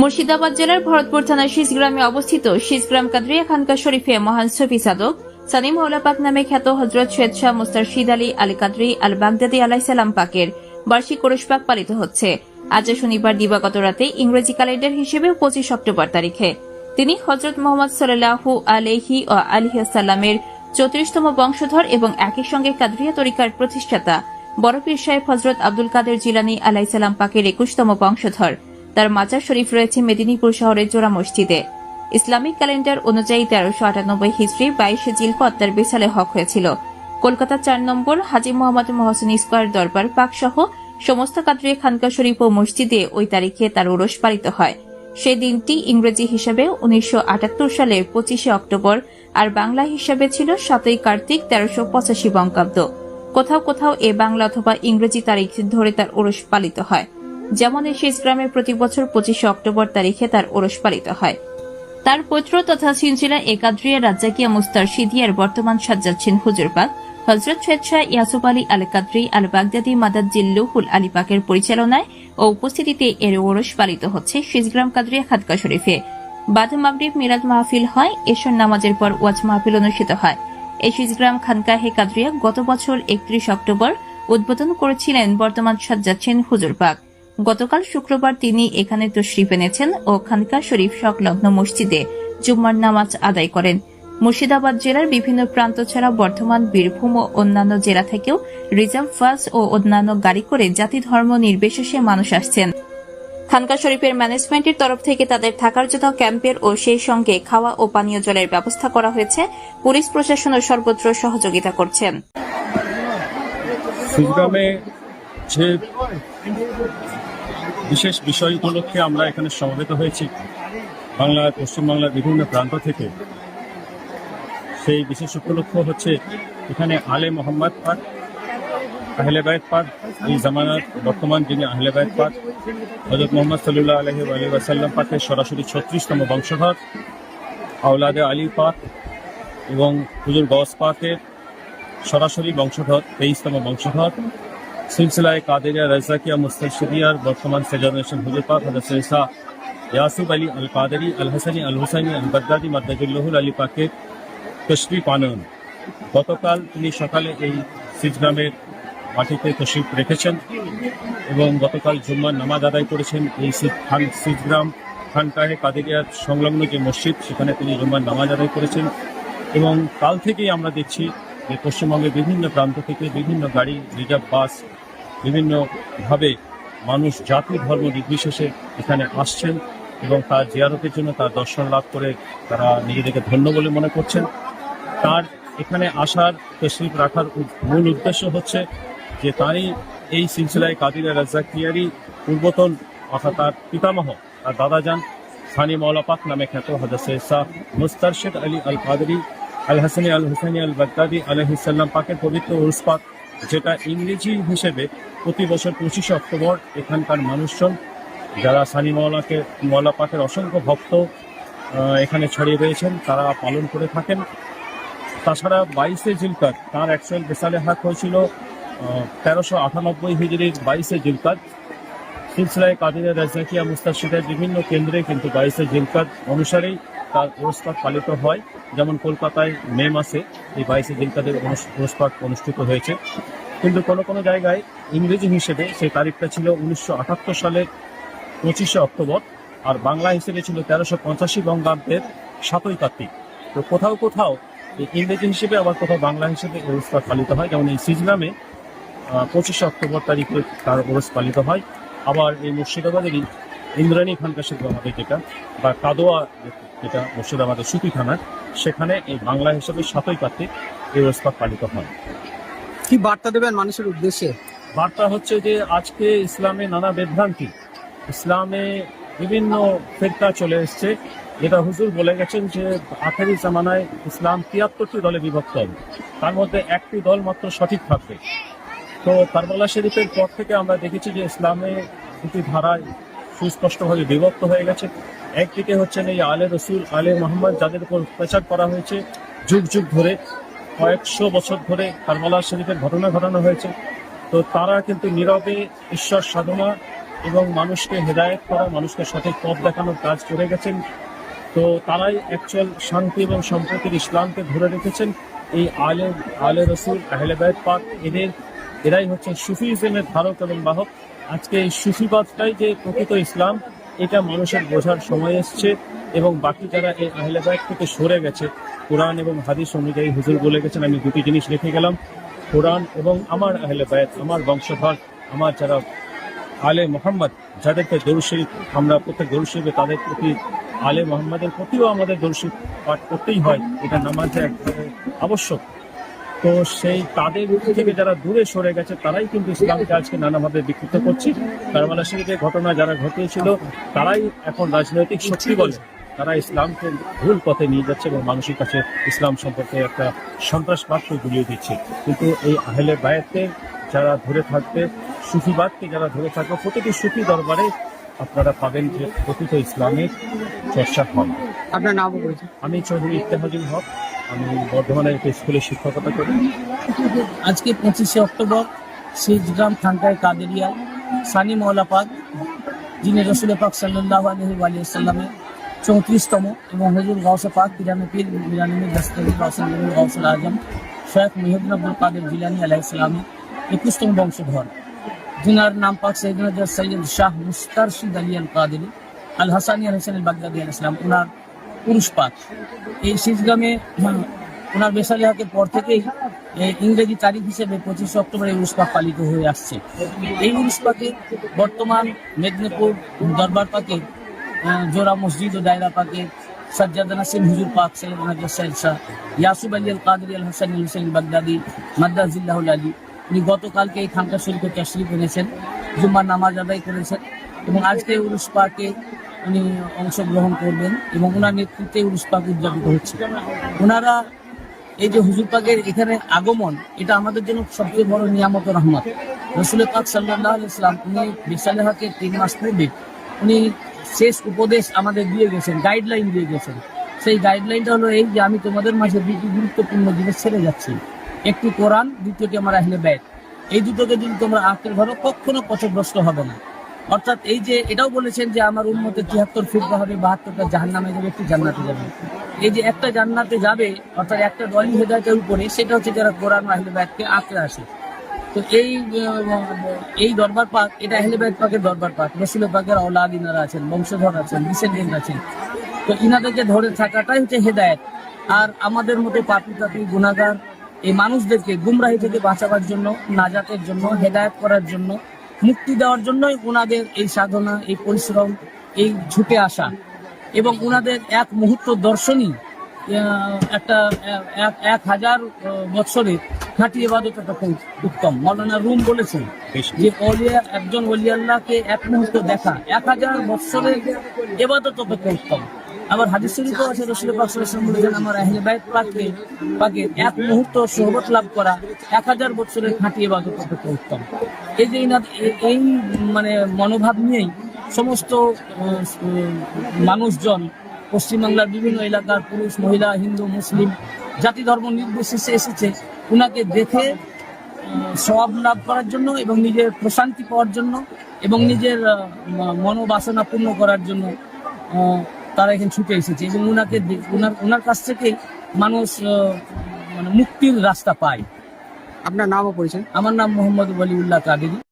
মুর্শিদাবাদ জেলার ভরতপুর থানার শীষগ্রামে অবস্থিত শীষগ্রাম কাদরিয়া খানকা শরীফে মহান সফি সাদক সানি মৌলাপাক নামে খ্যাত হজরত সৈয়দ শাহ মুস্তারশিদ আলী আল কাদরি আল বাগদাদি আলাইসাল্লাম পাকের বার্ষিক ওরসপাক পালিত হচ্ছে। আজ শনিবার দিবাগত রাতে ইংরেজি ক্যালেন্ডার হিসেবে পঁচিশ অক্টোবর তারিখে। তিনি হজরত মোহাম্মদ সাল্লাহু আলহি ও আলিহাসাল্লামের চৌত্রিশতম বংশধর এবং একই সঙ্গে কাদরিয়া তরিকার প্রতিষ্ঠাতা। বড়পীর সাহেব হজরত আব্দুল কাদের জিলানি আলাইসাল্লাম পাকের একুশতম বংশধর। তার মাজার শরীফ রয়েছে মেদিনীপুর শহরের জোড়া মসজিদে। ইসলামিক ক্যালেন্ডার অনুযায়ী তেরোশো আটানব্বই হিজড়ি বাইশে জিলকত তার বিশালে হক হয়েছিল। কলকাতা চার number Haji Mohammad Mohsin square Darbar park সহ সমস্ত কাদরিয়া খানকা শরীফ ও মসজিদে ওই তারিখে তার ওরস পালিত হয়। সেই দিনটি ইংরেজি হিসাবে উনিশশো সালের পঁচিশে অক্টোবর আর বাংলা হিসাবে ছিল সাতই কার্তিক তেরোশো পঁচাশি বঙ্গাব্দ। কোথাও কোথাও এ বাংলা অথবা ইংরেজি তারিখ ধরে তার ওরস পালিত হয়। যেমন এই শেষ গ্রামে প্রতি বছর পঁচিশে অক্টোবর তারিখে তার ওরস পালিত হয়। তার পৌত্র তথা সিনচিলা একাদ্রিয়া রাজ্জাকিয়া মুস্তার সিদিয়ার বর্তমান সাজ্জাচ্ছেন হুজুরপাক হজরত সৈয়দ শাহ ইয়াসুফ আলী আল কাদ্রি আল বাগদাদি মাদাদ জিল্লুহুল আলী পাকের পরিচালনায় ও উপস্থিতিতে এর ওরস পালিত হচ্ছে শিজগ্রাম কাদরিয়া খাদকা শরীফে। বাদ মাগরিব মিলাদ মাহফিল হয়, এশর নামাজের পর ওয়াজ মাহফিল অনুষ্ঠিত হয়। এই শিজগ্রাম খানকা হে কাদরিয়া গত বছর একত্রিশ অক্টোবর উদ্বোধন করেছিলেন বর্তমান সাজ্জাচ্ছেন হুজুরপাক গতকাল শুক্রবার তিনি এখানে তশরিফ এনেছেন ও খানকা শরীফ সংলগ্ন মসজিদে জুম্মার নামাজ আদায় করেন। মুর্শিদাবাদ জেলার বিভিন্ন প্রান্ত ছাড়া বর্ধমান, বীরভূম ও অন্যান্য জেলা থেকেও রিজার্ভ বাস ও অন্যান্য গাড়ি করে জাতি ধর্ম নির্বিশেষে মানুষ আসছেন। খানকা শরীফের ম্যানেজমেন্টের তরফ থেকে তাদের থাকার জন্য ক্যাম্পের ও সেই সঙ্গে খাওয়া ও পানীয় জলের ব্যবস্থা করা হয়েছে। পুলিশ প্রশাসনও সর্বত্র সহযোগিতা করছেন। যে বিশেষ বিষয় উপলক্ষে আমরা এখানে সমবেত হয়েছি বাংলার পশ্চিমবাংলার বিভিন্ন প্রান্ত থেকে। সেই বিশেষ উপলক্ষ হচ্ছে এখানে আলে মোহাম্মদ পাক আহলেবায়ত পাক, এই জামানার বর্তমান যিনি আহলেবায়ত পাক হজরত মোহাম্মদ সাল্লাহ আলহি আলী ওয়াসাল্লাম পাকের সরাসরি ছত্রিশতম বংশধর আউলাদে আলী পাক এবং হুজুর গস পাকের সরাসরি বংশধর, তেইশতম বংশধর। সিলসিলায় কাদেরিয়া রাজাকিয়া মুস্তাশিদিয়ার বর্তমান সেজানেশন হুজুর পাক হজরত সৈয়দা ইয়াসুব আলী আল কাদেরি আল হাসানি আল হুসাইনি আল বাগদাদি মাদ্দাজুল্লাহুল, আলী পাকের তশরিফ আনয়ন। গতকাল তিনি সকালে এই সিজগ্রামের মাটিতে তশরিফ রেখেছেন এবং গতকাল জুম্মার নামাজ আদায় করেছেন এই খান সিজগ্রাম খানকাহে কাদেরিয়ার সংলগ্ন যে মসজিদ, সেখানে তিনি জুম্মার নামাজ আদায় করেছেন এবং কাল থেকেই আমরা দেখছি যে পশ্চিমবঙ্গের বিভিন্ন প্রান্ত থেকে বিভিন্ন গাড়ি, রিজার্ভ বাস বিভিন্নভাবে মানুষ, জাতি, ধর্ম নির্বিশেষে এখানে আসছেন এবং তার জিয়ারতের জন্য তার দর্শন লাভ করে তারা নিজেদেরকে ধন্য বলে মনে করছেন। তার এখানে আসার তশরিফ রাখার মূল উদ্দেশ্য হচ্ছে যে তারই এই সিলসিলায় কাদিরা রাজ্জাকিয়ারি পূর্বতন অর্থাৎ তার পিতামহ, তার দাদা যান সানি মৌলাপাক নামে খ্যাত হজরত সৈয়দ মুস্তারশেদ আলী আল কাদরি আল হাসানি আল হুসাইনি আল বাগদাদি আলহিসাল্লাম পাকের পবিত্র উরুস পাক যেটা ইংরেজি হিসেবে প্রতি বছর পঁচিশে অক্টোবর এখানকার মানুষজন, যারা সানি মৌলা পাকের অসংখ্য ভক্ত এখানে ছড়িয়ে রয়েছেন, তারা পালন করে থাকেন। তাছাড়া বাইশে জিলকাত, তার অ্যাকচুয়াল বেসালে হাক হয়েছিল তেরোশো আটানব্বই হিজড়ির বাইশে জিলকাত। সিলসিলায় কাদিরা রাজাকিয়া মুস্তাশিদের বিভিন্ন কেন্দ্রে কিন্তু বাইশে জিলকাত অনুসারেই তার পুরস্কার পালিত হয়। যেমন কলকাতায় মে মাসে এই বাইশে দিন জিলকাদের পুরস্কার অনুষ্ঠিত হয়েছে। কিন্তু কোনো কোনো জায়গায় ইংরেজি হিসেবে সেই তারিখটা ছিল উনিশশো আটাত্তর সালের পঁচিশে অক্টোবর আর বাংলা হিসেবে ছিল তেরোশো পঁচাশি বঙ্গাব্দের সাতই কার্তিক। তো কোথাও কোথাও ইংরেজি হিসেবে আবার কোথাও বাংলা হিসেবে পুরস্কার পালিত হয়। যেমন এই সিজগ্রামে পঁচিশে অক্টোবর তারিখে তার ওরস পালিত হয়। আবার এই মুর্শিদাবাদেরই ইন্দ্রাণী খানকাশের আমাদের যেটা বা কাদোয়া যেটা মুর্শিদাবাদের সুতি থানার। সেখানে এই বাংলা হিসেবে সাতই কার্তিক এই ওরসপাক পালিত হয়। কি বার্তা দেবেন মানুষের উদ্দেশ্যে? বার্তা হচ্ছে যে আজকে ইসলামে নানা বিভ্রান্তি ইসলামে বিভিন্ন ফেরকা চলে এসছে। যেটা হুজুর বলে গেছেন যে আখেরি জামানায় ইসলাম তিয়াত্তরটি দলে বিভক্ত হবে। তার মধ্যে একটি দল মাত্র সঠিক থাকবে। তো কারবালা শরীফের পর থেকে আমরা দেখেছি যে ইসলামে দুটি ধারায় সুস্পষ্টভাবে বিভক্ত হয়ে গেছে। একদিকে হচ্ছেন এই আলে রসুল, আলে মোহাম্মদ, যাদের উপর প্রচার করা হয়েছে যুগ যুগ ধরে, কয়েকশো বছর ধরে কারবালা শরীফের ঘটনা ঘটানো হয়েছে। তো তারা কিন্তু নীরবে ঈশ্বর সাধনা এবং মানুষকে হেদায়েত করা, মানুষকে সঠিক পথ দেখানোর কাজ করে গেছেন। তো তারাই অ্যাকচুয়াল শান্তি এবং সম্প্রতির ইসলামকে ধরে রেখেছেন। এই আলে আলে রসুল আহলেবায়ত পাক, এদের, এরাই হচ্ছে সুফিজমের ধারক এবং বাহক। আজকে সুফিবাদটাই যে প্রকৃত ইসলাম, এটা মানুষের বোঝার সময় এসছে এবং বাকি যারা এই আহলেবায়ত থেকে সরে গেছে, কোরআন এবং হাদিস অনুযায়ী হুজুর বলে গেছেন, আমি দুটি জিনিস রেখে গেলাম। কোরআন এবং আমার আহলেবায়ত আমার বংশধর, আমার যারা আলে মোহাম্মদ, যাদেরকে দরুশরীফ আমরা প্রত্যেক দরুশরীফে তাদের প্রতি আলে মোহাম্মদের প্রতিও আমাদের দরুশরীফ পাঠ করতেই হয়। এটা নামাজে একেবারে আবশ্যক। তো সেই তাদের থেকে যারা দূরে সরে গেছে তারাই কিন্তু ইসলামকে আজকে নানাভাবে বিকৃত করছে। কারবালা শরীফের ঘটনা যারা ঘটিয়েছিল তারাই এখন রাজনৈতিক শক্তি বলে। তারা ইসলামকে ভুল পথে নিয়ে যাচ্ছে এবং মানুষের কাছে ইসলাম সম্পর্কে একটা সন্ত্রাসবাদকে গুলিয়ে দিচ্ছে। কিন্তু এই আহলে বায়াতের যারা ধরে থাকবে সুফিবাদকে যারা ধরে থাকবে প্রতিটি সুফি দরবারে আপনারা পাবেন যে প্রকৃত ইসলামের চর্চা হবে আপনার নাম আমি চৌধুরী ইত্তেহাজুল হক। আমি বর্ধমানের একটি স্কুলে শিক্ষকতা করি। আজকে পঁচিশে অক্টোবর সিজগ্রাম খানকায় কাদেরিয়া, সানি মৌলা পাক যিনি রসুল পাক সাল্লাহ আলহি আলিয়াল্লামের চৌত্রিশতম এবং হজুর গৌসে পাক পিরামে পীর মিরানিমির দস্তগীর রসুল গৌসুল আজম, শেখ মহিউদ্দিন আব্দুল কাদের জিলানি আলাইসালামের একুশতম বংশধর। যিনার নাম পাক সৈয়দিন সৈয়দ শাহ মুস্তারশিদ আলী আল কাদেরি আল হাসানি আল হোসেন আল বাগদাদি আল ইসলাম ওনার পুরুষ এই হ্যাঁ, ওনার বেসালি হাতের পর থেকেই ইংরেজি তারিখ হিসেবে পঁচিশে অক্টোবর এই উরুস পালিত হয়ে আসছে। এই উরুস বর্তমান মেদিনীপুর দরবার পাকে জোড়া মসজিদ ও দায়রা পাকে সজ্জাদ নাসিম হুজুর পাক সৈয়দ নাজর সাইদ শাহ ইয়াসুব আলী আল কাদের আল হোসেন হোসেন বাগদাদি মাদ্দাজিল্লাহুল আলী উনি গতকালকে এই খানকা শরীফে তশরিফ এনেছেন জুম্মার নামাজ আদায় করেছেন এবং আজকে উরুস পাকে উনি অংশগ্রহণ করবেন এবং ওনার নেতৃত্বে উরুস পাক উদযাপিত হচ্ছে। ওনারা এই যে হুজুর পাকের এখানে আগমন, এটা আমাদের জন্য সবচেয়ে বড় নিয়ামত রহমত। রসুল পাক সাল্লাহ ইসলাম উনি বিশালেহাকে তিন মাস পূর্বে উনি শেষ উপদেশ আমাদের দিয়ে গেছেন গাইডলাইন দিয়ে গেছেন। সেই গাইডলাইনটা হলো এই যে আমি তোমাদের মাঝে দুটি গুরুত্বপূর্ণ জিনিস ছেড়ে যাচ্ছি। একটি কোরআন, দ্বিতীয়টি আমার আহলে ব্যয় এই দুটোকে যদি তোমরা আঁকড়ে ধরো, কখনো পথভ্রষ্ট হবে না। অর্থাৎ এই যে এটাও বলেছেন যে আমার উন্মতে তিয়াত্তর ফিরতে হবে বাহাত্তরটা জাহান নামে যাবে, একটি জান্নাতে যাবে। এই যে একটা জান্নাতে যাবে, অর্থাৎ একটা দলই হেদায়তের উপরে, সেটা হচ্ছে যারা কোরআন আহলে ব্যাগকে আঁকড়ে আসে। তো এই এই দরবার পাক, এটা আহলে ব্যাগ পাকের দরবার পাক রসুল পাকের অলাদ ইনারা আছেন, বংশধর আছেন ডিসেন্ডেন্ট আছেন। তো ইনাদেরকে ধরে থাকাটাই হচ্ছে হেদায়েত। আর আমাদের মতো পাপি তাপি গুণাগার এই মানুষদেরকে গুমরাহি থেকে বাঁচাবার জন্য, নাজাতের জন্য, হেদায়ত করার জন্য মুক্তি দেওয়ার জন্যই ওনাদের এই সাধনা এই পরিশ্রম এই ঝুঁকে আসা এবং ওনাদের এক মুহূর্ত দর্শনই একটা এক হাজার বছরের খাঁটি এবাদত একটা উত্তম। মৌলানা রুম বলেছেন যে অলিয়া একজন অলিয়াল্লাহকে এক মুহূর্ত দেখা এক হাজার বছরের এবাদত অপেক্ষা উত্তম। আবার হাদিস শরীফও আছে রসুল পাক বলেছেন আমার আহলে বাইত পাককে পাকে এক মুহূর্ত সহবত লাভ করা এক হাজার বছরের খাঁটি এবাদত অপেক্ষা উত্তম। এই যে এই মানে মনোভাব নিয়েই সমস্ত মানুষজন পশ্চিমবাংলার বিভিন্ন এলাকার পুরুষ মহিলা হিন্দু মুসলিম জাতি ধর্ম নির্বিশেষে এসেছে। উনাকে দেখে সব লাভ করার জন্য এবং নিজের প্রশান্তি পাওয়ার জন্য এবং নিজের আহ, মনোবাসনা পূর্ণ করার জন্য তারা এখানে ছুটে এসেছে এবং উনাকে দে- উনার ওনার কাছ থেকে মানুষ মানে মুক্তির রাস্তা পায়। আপনার নাম ও পরিচয়? আমার নাম মোহাম্মদ ওয়ালিউল্লাহ কাদেরি।